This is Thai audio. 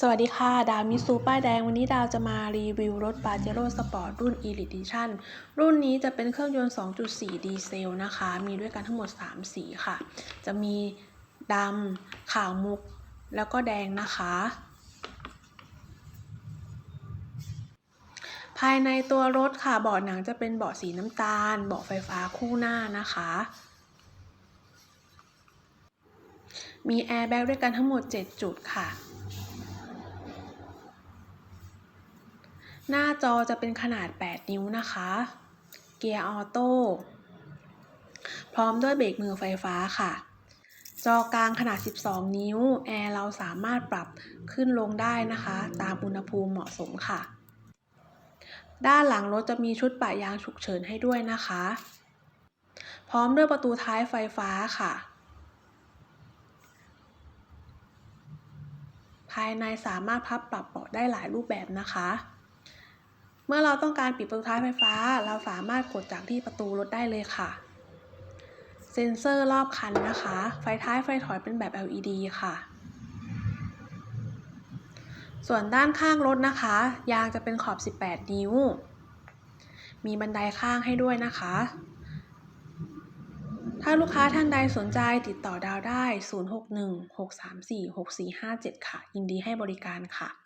สวัสดีค่ะ ดาวมิซูป้ายแดง วันนี้ดาวจะมารีวิวรถปาเจโร่สปอร์ตรุ่น Elite Edition รุ่นนี้จะเป็นเครื่องยนต์ 2.4 ดีเซลนะคะ มีด้วยกันทั้งหมด 3 สีค่ะ จะมีดำขาวมุก แล้วก็แดงนะคะ ภายในตัวรถค่ะเบาะหนังจะเป็นเบาะสีน้ำตาลเบาะไฟฟ้าคู่หน้านะคะมีแอร์แบ็กด้วยกันทั้งหมด 7 จุดค่ะ หน้าจอจะเป็นขนาด 8 นิ้วนะคะ เกียร์ออโต้ พร้อมด้วยเบรกมือไฟฟ้าค่ะ จอกลางขนาด 12 นิ้ว แอร์เราสามารถปรับขึ้นลงได้นะคะ ตามอุณหภูมิเหมาะสมค่ะ ด้านหลังรถจะมีชุดปะยางฉุกเฉินให้ด้วยนะคะ พร้อมด้วยประตูท้ายไฟฟ้าค่ะภายในสามารถพับปรับเบาะได้หลายรูปแบบนะคะ เมื่อเราต้องการปิดประตูท้ายไฟฟ้า เราสามารถกดจากที่ประตูรถได้เลยค่ะ เซ็นเซอร์รอบคันนะคะ ไฟท้ายไฟถอยเป็นแบบ LED ค่ะ ส่วนด้านข้างรถนะคะ ยางจะเป็นขอบ 18 นิ้ว มีบันไดข้างให้ด้วยนะคะ ถ้าลูกค้าท่านใดสนใจติดต่อดาวได้ 061 634 6457 ค่ะ ยินดีให้บริการค่ะ